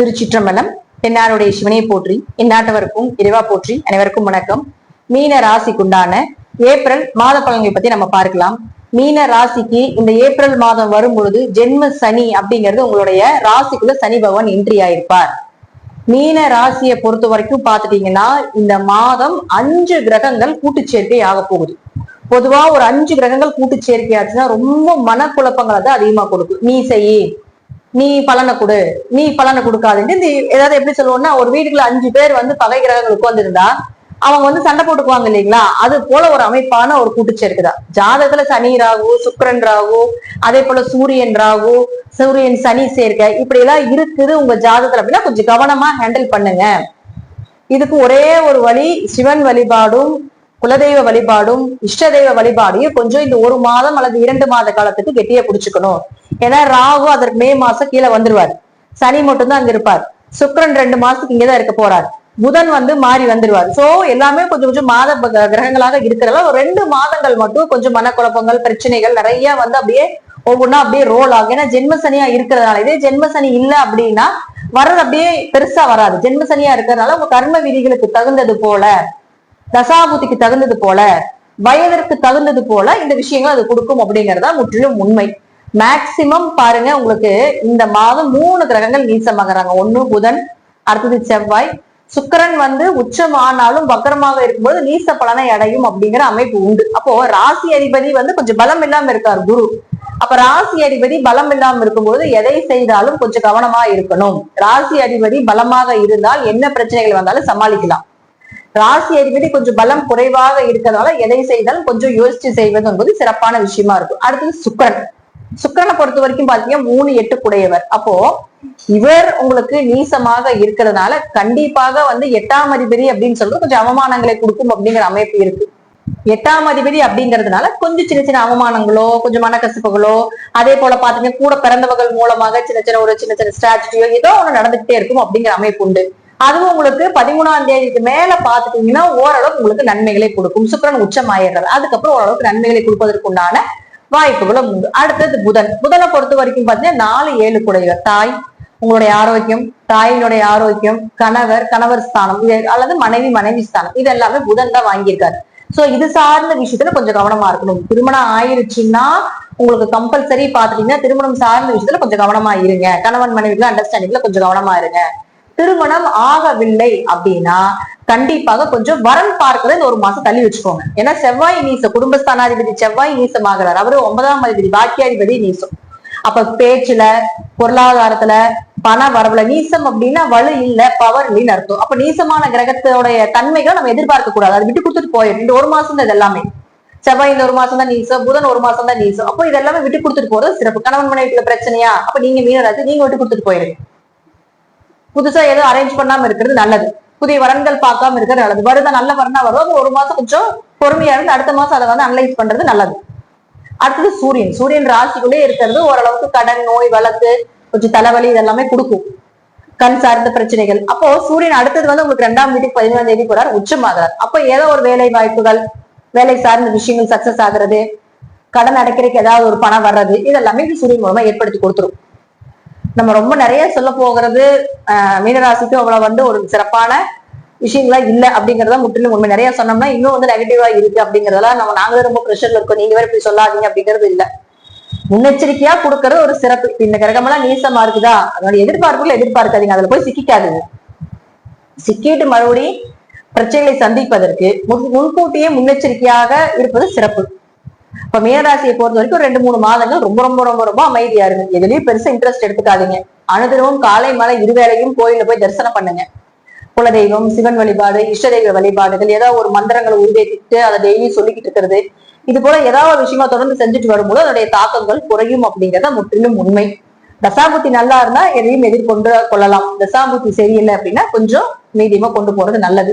திருச்சிற்றம்பலம் தென்னாருடைய சிவனையை போற்றி இந்நாட்டவருக்கும் இறைவா போற்றி அனைவருக்கும் வணக்கம். மீன ராசிக்குண்டான ஏப்ரல் மாத பலன்களை பத்தி நம்ம பார்க்கலாம். மீன ராசிக்கு இந்த ஏப்ரல் மாதம் வரும் பொழுது ஜென்ம சனி அப்படிங்கிறது உங்களுடைய ராசிக்குள்ள சனி பகவான் என்ட்ரி ஆயிருப்பார். மீன ராசியை பொறுத்த வரைக்கும் பாத்துட்டீங்கன்னா இந்த மாதம் அஞ்சு கிரகங்கள் கூட்டு சேர்க்கை ஆக போகுது. பொதுவா ஒரு அஞ்சு கிரகங்கள் கூட்டு சேர்க்கை ஆச்சுன்னா ரொம்ப மனக்குழப்பங்களை தான் அதிகமா கொடுக்கும். நீ நீ பலனை கொடு நீ பலனை கொடுக்காதுன்ட்டு இந்த ஏதாவது எப்படி சொல்லுவோம்னா ஒரு வீட்டுக்குள்ள அஞ்சு பேர் வந்து பகை கிரகங்கள் உட்கார்ந்துருந்தா அவங்க வந்து சண்டை போட்டுக்குவாங்க இல்லைங்களா? அது போல ஒரு அமைப்பான ஒரு கூட்டுச்சேர்க்குதா ஜாதகத்துல சனி ராகு சுக்கரன் ராகு அதே போல சூரியன் ராகு சூரியன் சனி சேர்க்கை இப்படி எல்லாம் இருக்குது உங்க ஜாதகத்துல அப்படின்னா கொஞ்சம் கவனமா ஹேண்டில் பண்ணுங்க. இதுக்கு ஒரே ஒரு வழி சிவன் வழிபாடும் குலதெய்வ வழிபாடும் இஷ்ட தெய்வ வழிபாடையும் கொஞ்சம் இந்த ஒரு மாதம் அல்லது இரண்டு மாத காலத்துக்கு கெட்டியா புடிச்சுக்கணும். ஏன்னா ராகு அதற்கு மே மாசம் கீழே வந்துருவார். சனி மட்டும்தான் அங்க இருப்பார். சுக்கரன் ரெண்டு மாசத்துக்கு இங்கதான் இருக்க போறார். புதன் வந்து மாறி வந்துருவார். சோ எல்லாமே கொஞ்சம் கொஞ்சம் மாத கிரகங்களாக இருக்கிறதால ஒரு ரெண்டு மாதங்கள் மட்டும் கொஞ்சம் மனக்குழப்பங்கள் பிரச்சனைகள் நிறைய வந்து அப்படியே ஒவ்வொன்னா அப்படியே ரோல் ஆகும். ஏன்னா ஜென்ம சனியா இருக்கிறதுனால இதே ஜென்ம சனி இல்ல அப்படின்னா வர்றது அப்படியே பெருசா வராது. ஜென்ம சனியா இருக்கிறதுனால உங்க கர்ம விதிகளுக்கு தகுந்தது போல தசாபுத்திக்கு தகுந்தது போல வயதிற்கு தகுந்தது போல இந்த விஷயங்கள் அது கொடுக்கும் அப்படிங்கறதா முற்றிலும் உண்மை. மேக்சிமம் பாருங்க உங்களுக்கு இந்த மாதம் மூணு கிரகங்கள் நீசமாகறாங்க. ஒன்னு புதன் அடுத்தது செவ்வாய். சுக்கரன் வந்து உச்சம் ஆனாலும் வக்கரமாக இருக்கும்போது நீச பலனை அடையும் அப்படிங்கிற அமைப்பு உண்டு. அப்போ ராசி அதிபதி வந்து கொஞ்சம் பலம் இல்லாம இருக்கார் குரு. அப்ப ராசி அதிபதி பலம் இல்லாம இருக்கும்போது எதை செய்தாலும் கொஞ்சம் கவனமா இருக்கணும். ராசி அதிபதி பலமாக இருந்தால் என்ன பிரச்சனைகள் வந்தாலும் சமாளிக்கலாம். ராசி அதிபதி கொஞ்சம் பலம் குறைவாக இருக்கிறதால எதை செய்தாலும் கொஞ்சம் யோசிச்சு செய்வது என்பது சிறப்பான விஷயமா இருக்கும். அடுத்தது சுக்கரன். சுக்கரனை பொறுத்த வரைக்கும் பாத்தீங்கன்னா மூணு எட்டு குடையவர் அப்போ இவர் உங்களுக்கு நீசமாக இருக்கிறதுனால கண்டிப்பாக வந்து எட்டாம் அதிபதி அப்படின்னு சொல்றது கொஞ்சம் அவமானங்களை கொடுக்கும் அப்படிங்கிற அமைப்பு இருக்கு. எட்டாம் அதிபதி அப்படிங்கிறதுனால கொஞ்சம் சின்ன சின்ன அவமானங்களோ கொஞ்சம் மனக்கசப்புகளோ அதே போல பாத்தீங்கன்னா கூட பிறந்தவர்கள் மூலமாக சின்ன சின்ன ஒரு சின்ன சின்ன ஸ்ட்ராட்டஜியோ ஏதோ ஒண்ணு நடந்துகிட்டே இருக்கும் அப்படிங்கிற அமைப்பு உண்டு. அதுவும் உங்களுக்கு பதிமூணாம் தேதிக்கு மேல பாத்துட்டீங்கன்னா ஓரளவுக்கு உங்களுக்கு நன்மைகளை கொடுக்கும். சுக்கரன் உச்சம் ஆயிடுறது அதுக்கப்புறம் ஓரளவுக்கு நன்மைகளை கொடுப்பதற்குண்டான வாய்ப்புகளும் உண்டு. அடுத்தது புதன். புதனை பொறுத்த வரைக்கும் பாத்தீங்கன்னா நாலு ஏழு குடையவர் தாய் உங்களுடைய ஆரோக்கியம் தாயினுடைய ஆரோக்கியம் கணவர் கணவர் ஸ்தானம் இது அல்லது மனைவி மனைவி ஸ்தானம். இது எல்லாமே புதன் தான் வாங்கியிருக்காரு. சோ இது சார்ந்த விஷயத்துல கொஞ்சம் கவனமா இருக்கணும். திருமணம் ஆயிருச்சுன்னா உங்களுக்கு கம்பல்சரி பாத்துட்டீங்கன்னா திருமணம் சார்ந்த விஷயத்துல கொஞ்சம் கவனமா இருங்க. கணவன் மனைவிக்கு அண்டர்ஸ்டாண்டிங்ல கொஞ்சம் கவனமா இருங்க. திருமணம் ஆகவில்லை அப்படின்னா கண்டிப்பாக கொஞ்சம் வரன் பார்க்கறது இந்த ஒரு மாசம் தள்ளி வச்சுக்கோங்க. ஏன்னா செவ்வாய் நீச குடும்பஸ்தானாதிபதி செவ்வாய் நீசம் ஆகிறார். அவரு ஒன்பதாம் அதிபதி பாக்கியாதிபதி நீசம். அப்ப பேச்சுல பொருளாதாரத்துல பண வரவுல நீசம் அப்படின்னா வலு இல்ல பவர் இல்லைன்னு அர்த்தம். அப்ப நீசமான கிரகத்தோடைய தன்மைகளை நம்ம எதிர்பார்க்க கூடாது. அதை விட்டு கொடுத்துட்டு போயிடும் இந்த ஒரு மாசம் தான் இது எல்லாமே செவ்வாய் இந்த ஒரு மாசம் தான் நீசம் புதன் ஒரு மாசம் தான் நீசம். அப்போ இதெல்லாமே விட்டு கொடுத்துட்டு போறது சிறப்பு. கணவன் மனைவிக்குள்ள பிரச்சனையா? அப்ப நீங்க மீனராசி நீங்க விட்டு கொடுத்துட்டு போயிருங்க புதுசா ஏதோ அரேஞ்ச் பண்ணாம இருக்கிறது நல்லது. புதிய வரன்கள் பார்க்காம இருக்கிறது நல்லது. வருதா நல்ல வரனா வரும். அது ஒரு மாசம் கொஞ்சம் பொறுமையா இருந்து அடுத்த மாசம் அதை வந்து அனலைஸ் பண்றது நல்லது. அடுத்தது சூரியன். சூரியன் ராசிக்குள்ளே இருக்கிறது ஓரளவுக்கு கடன் நோய் வழக்கு கொஞ்சம் தலைவலி இதெல்லாமே கொடுக்கும். கண் சார்ந்த பிரச்சனைகள். அப்போ சூரியன் அடுத்தது வந்து உங்களுக்கு ரெண்டாம் வீட்டுக்கு பதினொன்றாம் தேதி போறார் உச்சமாகிறார். அப்போ ஏதோ ஒரு வேலை வாய்ப்புகள் வேலை சார்ந்த விஷயங்கள் சக்சஸ் ஆகுறது கடன் அடைக்கிறதுக்கு ஏதாவது ஒரு பணம் வர்றது இதெல்லாமே இந்த சூரியன் மூலமா ஏற்படுத்தி கொடுத்துரும். நம்ம ரொம்ப நிறைய சொல்ல போகிறது மீனராசிக்கு அவ்வளவு வந்து ஒரு சிறப்பான விஷயங்களா இல்ல அப்படிங்கறத முற்றிலும் உண்மை. நிறைய சொன்னோம்னா இன்னும் வந்து நெகட்டிவா இருக்கு அப்படிங்கறதெல்லாம் நம்ம நாங்களே ரொம்ப ப்ரெஷர்ல இருக்கோம். நீங்க வேற இப்படி சொல்லாதீங்க அப்படிங்கிறது இல்ல. முன்னெச்சரிக்கையா கொடுக்கறது ஒரு சிறப்பு. இந்த கிரகமெல்லாம் நீசமா இருக்குதா? அதோட எதிர்பார்ப்புகள் எதிர்பார்க்காதீங்க. அதுல போய் சிக்கிக்காதீங்க. சிக்கிட்டு மறுபடியும் பிரச்சனைகளை சந்திப்பதற்கு முன்- முன்கூட்டியே முன்னெச்சரிக்கையாக இருப்பது சிறப்பு. இப்ப மீனராசியை பொறுத்த வரைக்கும் ரெண்டு மூணு மாதங்கள் ரொம்ப ரொம்ப ரொம்ப ரொம்ப அமைதியா இருக்கும். எதுலயும் பெருசா இன்ட்ரெஸ்ட் எடுத்துக்காதீங்க. அனுதினமும் காலை மலை இருவேளையும் கோயில போய் தரிசனம் பண்ணுங்க. குலதெய்வம் சிவன் வழிபாடு இஷ்ட தெய்வ வழிபாடுகள் ஏதாவது ஒரு மந்திரங்களை உருவேற்றிட்டு அதை டெய்லி சொல்லிக்கிட்டு இருக்கிறது. இது போல ஏதாவது விஷயமா தொடர்ந்து செஞ்சுட்டு வரும்போது அதனுடைய தாக்கங்கள் குறையும் அப்படிங்கறத முற்றிலும் உண்மை. தசாபுத்தி நல்லா இருந்தா எதையும் எதிர்கொண்டு கொள்ளலாம். தசாபுத்தி சரியில்லை அப்படின்னா கொஞ்சம் மீடியமா கொண்டு போறது நல்லது.